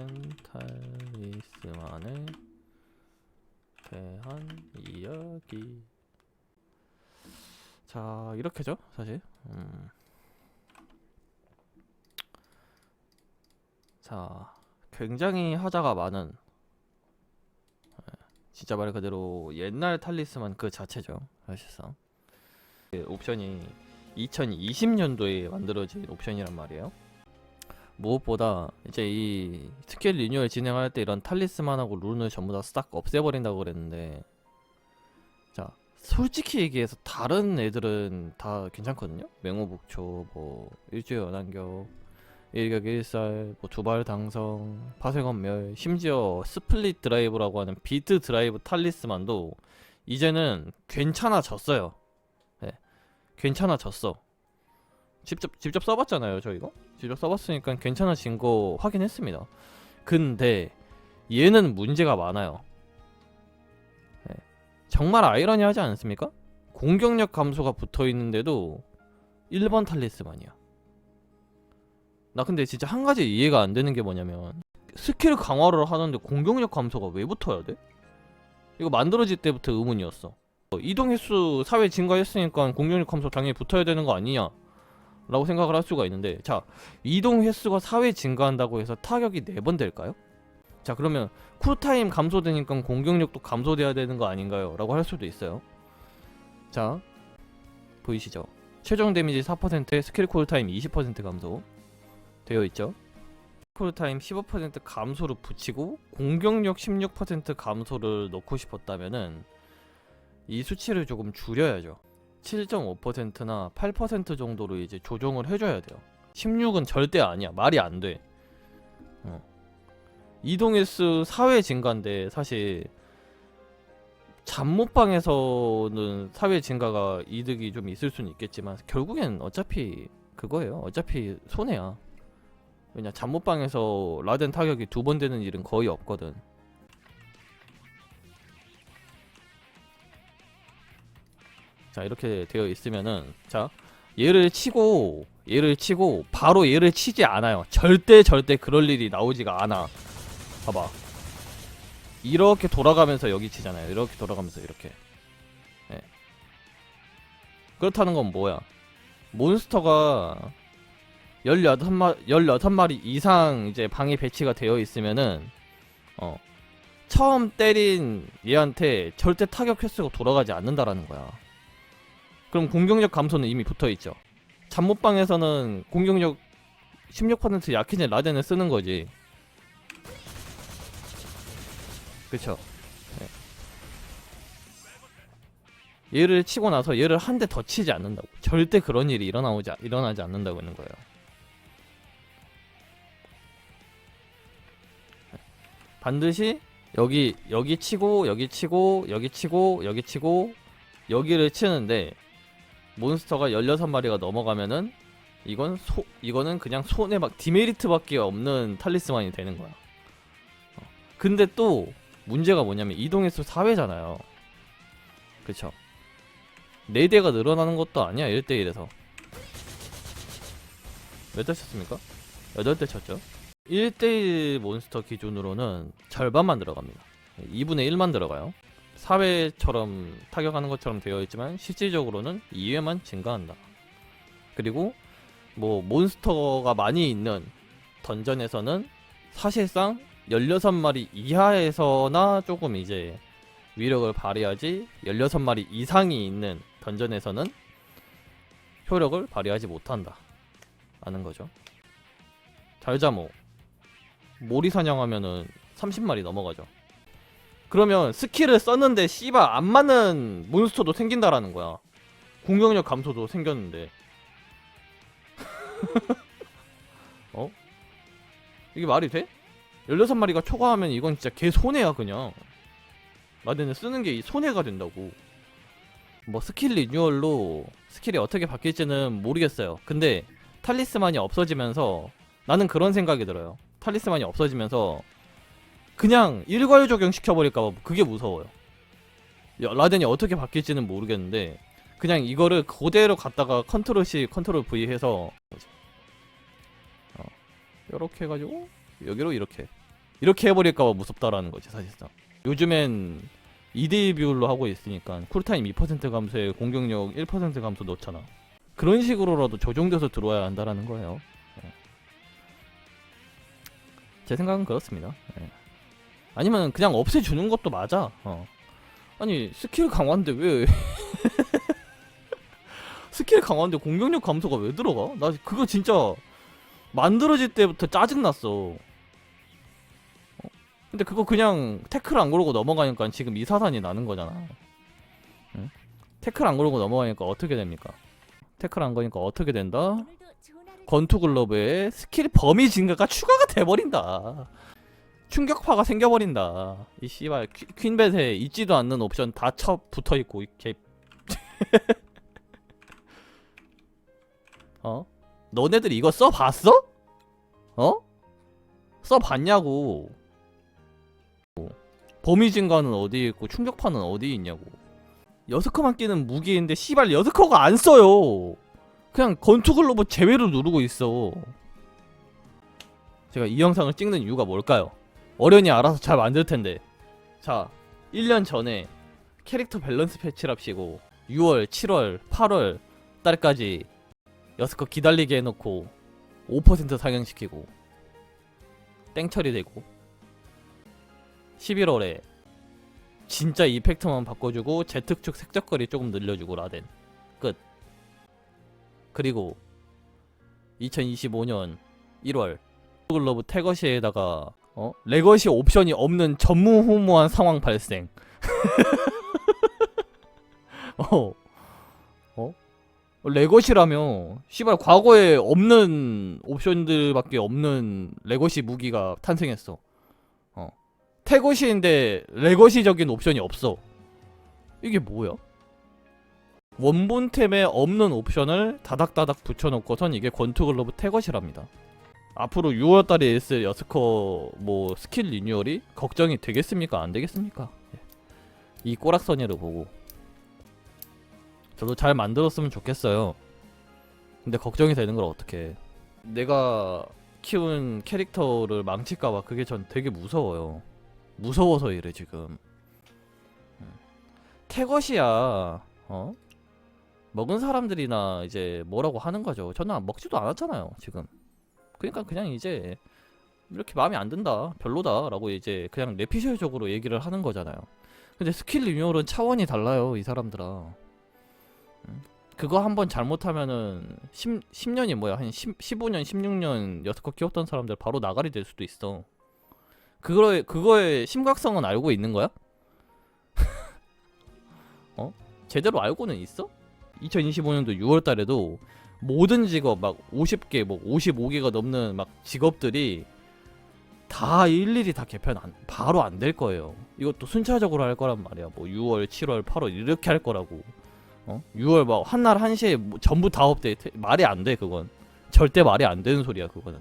잘못된 탈리스만에 대한 이야기. 자, 이렇게죠, 사실. 음. 자, 굉장히 하자가 많은 예, 진짜 말 그대로 옛날 탈리스만 그 자체죠, 사실상. 그 옵션이 2020년도에 만들어진 옵션이란 말이에요. 무엇보다 이제 이 스킬 리뉴얼 진행할 때 이런 탈리스만하고 룬을 전부 다 싹 없애버린다고 그랬는데 자 솔직히 얘기해서 다른 애들은 다 괜찮거든요? 맹호북초 뭐 일주일 연안겨 일격 일살 뭐 두발 당성 파쇄건멸 심지어 스플릿 드라이브라고 하는 비트 드라이브 탈리스만도 이제는 괜찮아졌어요. 네 괜찮아졌어 직접 직접 써봤잖아요 저 이거 직접 써봤으니까 괜찮아진 거 확인했습니다 근데 얘는 문제가 많아요 네. 정말 아이러니하지 않습니까? 공격력 감소가 붙어 있는데도 1번 탈리스만이야 나 근데 진짜 한 가지 이해가 안 되는 게 뭐냐면 스킬 강화를 하는데 공격력 감소가 왜 붙어야 돼? 이거 만들어질 때부터 의문이었어 어, 이동 횟수 4회 증가했으니까 공격력 감소 당연히 붙어야 되는 거 아니냐 라고 생각을 할 수가 있는데 자 이동 횟수가 4회 증가한다고 해서 타격이 4번 될까요? 자 그러면 쿨타임 감소되니까 공격력도 감소돼야 되는 거 아닌가요? 라고 할 수도 있어요 자 보이시죠? 최종 데미지 4%에 스킬 쿨타임 20% 감소 되어 있죠 쿨타임 15% 감소를 붙이고 공격력 16% 감소를 넣고 싶었다면은 이 수치를 조금 줄여야죠 7.5%나 8% 정도로 이제 조정을 해줘야 돼요. 16은 절대 아니야. 말이 안 돼. 어. 이동 횟수 4회 증가인데 사실 잠못방에서는 4회 증가가 이득이 좀 있을 수는 있겠지만 결국엔 어차피 그거예요. 어차피 손해야. 왜냐 잠못방에서 라덴 타격이 두 번 되는 일은 거의 없거든. 자 이렇게 되어 있으면은 자 얘를 치고 얘를 치고 바로 얘를 치지 않아요. 절대 절대 그럴 일이 나오지가 않아. 봐봐. 이렇게 돌아가면서 여기 치잖아요. 이렇게 돌아가면서 이렇게. 네. 그렇다는 건 뭐야? 몬스터가 16마, 16마리 이상 이제 방에 배치가 되어 있으면은 어 처음 때린 얘한테 절대 타격 횟수가 돌아가지 않는다라는 거야 그럼 공격력 감소는 이미 붙어 있죠. 잠못방에서는 공격력 16% 약해진 라덴을 쓰는 거지. 그쵸? 네. 얘를 치고 나서 얘를 한 대 더 치지 않는다고. 절대 그런 일이 일어나오지 일어나지 않는다고 하는 거예요. 반드시 여기 여기 치고 여기 치고 여기 치고 여기 치고 여기를 치는데 몬스터가 16마리가 넘어가면은 이건 소 이거는 그냥 손에 막 디메리트밖에 없는 탈리스만이 되는 거야. 어. 근데 또 문제가 뭐냐면 이동 횟수 4회잖아요. 그쵸? 4대가 늘어나는 것도 아니야 1대1에서 몇 대 쳤습니까? 8대 쳤죠 1대1 몬스터 기준으로는 절반만 들어갑니다 2분의 1만 들어가요 4회처럼 타격하는 것처럼 되어 있지만 실질적으로는 2회만 증가한다. 그리고 뭐 몬스터가 많이 있는 던전에서는 사실상 16마리 이하에서나 조금 이제 위력을 발휘하지 16마리 이상이 있는 던전에서는 효력을 발휘하지 못한다. 라는 거죠. 잘자모 모리 사냥하면은 30마리 넘어가죠. 그러면 스킬을 썼는데 씨발 안 맞는 몬스터도 생긴다라는 거야. 공격력 감소도 생겼는데. 어? 이게 말이 돼? 16마리가 초과하면 이건 진짜 개 손해야 그냥. 라덴을 쓰는 게 손해가 된다고. 뭐 스킬 리뉴얼로 스킬이 어떻게 바뀔지는 모르겠어요. 근데 탈리스만이 없어지면서 나는 그런 생각이 들어요. 탈리스만이 없어지면서 그냥 일괄 적용 시켜버릴까봐 그게 무서워요. 야, 라덴이 어떻게 바뀔지는 모르겠는데 그냥 이거를 그대로 갖다가 컨트롤 C, 컨트롤 V 해서 어, 이렇게 해가지고 여기로 이렇게 이렇게 해버릴까봐 무섭다라는 거지 사실상 요즘엔 2대2 비율로 하고 있으니까 쿨타임 2% 감소에 공격력 1% 감소 넣잖아 그런 식으로라도 조정돼서 들어와야 한다라는 거예요 예. 제 생각은 그렇습니다 예. 아니면 그냥 없애주는 것도 맞아 어. 아니 스킬 강화인데 왜 스킬 강화인데 공격력 감소가 왜 들어가? 나 그거 진짜 만들어질 때부터 짜증났어 어? 근데 그거 그냥 태클 안 걸고 넘어가니까 지금 이 사단이 나는 거잖아 응? 태클 안 걸고 넘어가니까 어떻게 됩니까? 태클 안 거니까 어떻게 된다? 권투 글러브에 스킬 범위 증가가 추가가 돼버린다. 충격파가 생겨버린다. 이 씨발 퀸- 퀸벳에 있지도 않는 옵션 다 쳐 붙어 있고 이렇게 어? 너네들 이거 써 봤어? 어? 써 봤냐고. 범위 증가는 어디 있고 충격파는 어디 있냐고. 여스커만 끼는 무기인데 씨발 여스커가 안 써요. 그냥 건투 글로브 제외로 누르고 있어. 제가 이 영상을 찍는 이유가 뭘까요? 어련히 알아서 잘 만들 텐데. 자, 1년 전에 캐릭터 밸런스 패치랍시고 6월, 7월, 8월 달까지 여스커 기다리게 해놓고 5% 상향시키고 땡 처리 되고 11월에 진짜 이펙트만 바꿔주고 제특축 색적거리 조금 늘려주고 라덴. 끝. 그리고 2025년 1월. 글러브 태거시에다가 어? 레거시 옵션이 없는 전무후무한 상황 발생 어? 어? 레거시라며 씨발 과거에 없는 옵션들밖에 없는 레거시 무기가 탄생했어 어 태거시인데 레거시적인 옵션이 없어 이게 뭐야? 원본템에 없는 옵션을 다닥다닥 붙여놓고선 이게 권투 글러브 태것이랍니다. 앞으로 6월달에 있을 여스커 뭐 스킬 리뉴얼이 걱정이 되겠습니까? 안 되겠습니까? 예. 이 꼬락서니를 보고 저도 잘 만들었으면 좋겠어요. 근데 걱정이 되는 걸 어떻게? 내가 키운 캐릭터를 망칠까봐 그게 전 되게 무서워요. 무서워서 이래 지금. 음. 태것이야. 어? 먹은 사람들이나 이제 뭐라고 하는 거죠. 저는 안 먹지도 않았잖아요, 지금. 그러니까 그냥 이제 이렇게 마음에 안 든다, 별로다라고 이제 그냥 내피셜적으로 얘기를 하는 거잖아요. 근데 스킬 리뉴얼은 차원이 달라요, 이 사람들아. 음. 그거 한번 잘못하면은 10, 10년이 뭐야, 한 10, 15년, 16년 여태껏 키웠던 사람들 바로 나가리 될 수도 있어. 그거의 그거의 심각성은 알고 있는 거야? 어? 제대로 알고는 있어? 2025년도 6월 달에도 모든 직업 막 50개 뭐 55개가 넘는 막 직업들이 다 일일이 다 개편 안, 바로 안 될 거예요. 이것도 순차적으로 할 거란 말이야. 뭐 6월, 7월, 8월 이렇게 할 거라고. 어? 6월 막 한 날 한시에 뭐 전부 다 업데이트 말이 안 돼 그건. 절대 말이 안 되는 소리야 그거는.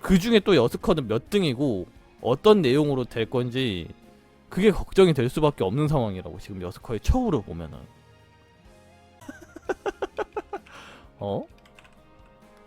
그 중에 또 여스커는 몇 등이고 어떤 내용으로 될 건지 그게 걱정이 될 수밖에 없는 상황이라고 지금 여스커의 처우를 보면은. 어?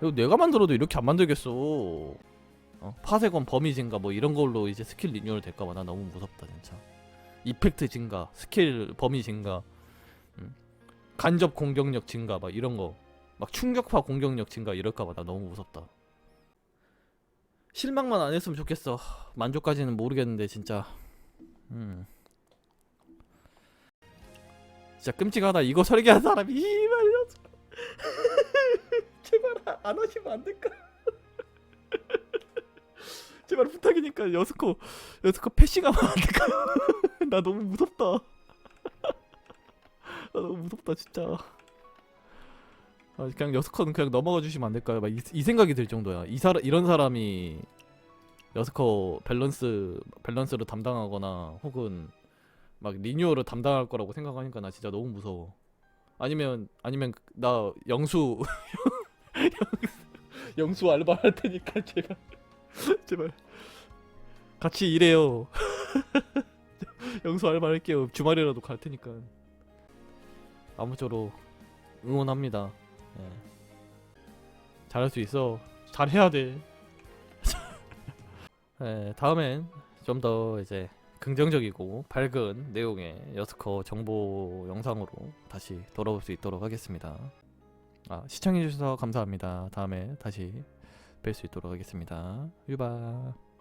이거 내가 만들어도 이렇게 안 만들겠어. 어? 파세건 범위 증가 뭐 이런 걸로 이제 스킬 리뉴얼 될까봐 나 너무 무섭다 진짜. 이펙트 증가, 스킬 범위 증가, 음. 간접 공격력 증가 막 이런 거, 막 충격파 공격력 증가 이럴까봐 나 너무 무섭다. 실망만 안 했으면 좋겠어. 만족까지는 모르겠는데 진짜. 음. 진짜 끔찍하다. 이거 설계한 사람이 이말이야. 제발 아- 안 하시면 안 될까? 제발 부탁이니까 여스코 여스코 패싱하면 안 될까요? 나 너무 무섭다. 나 너무 무섭다 진짜. 아, 그냥 여스커는 그냥 넘어가 주시면 안 될까요? 막이 생각이 들 정도야. 이 사람 이런 사람이 여스커 밸런스 밸런스를 담당하거나 혹은 막 리뉴얼을 담당할 거라고 생각하니까 나 진짜 너무 무서워. 아니면 아니면 나 영수 영수 알바 할 테니까 제발 제발 같이 일해요. 영수 알바 할게요. 주말이라도 갈 테니까. 아무쪼록 응원합니다. 예. 잘할 수 있어. 잘해야 돼. 예, 다음엔 좀 더 이제 긍정적이고 밝은 내용의 여스커 정보 영상으로 다시 돌아올 수 있도록 하겠습니다. 아, 시청해주셔서 감사합니다. 다음에 다시 뵐 수 있도록 하겠습니다. 유바.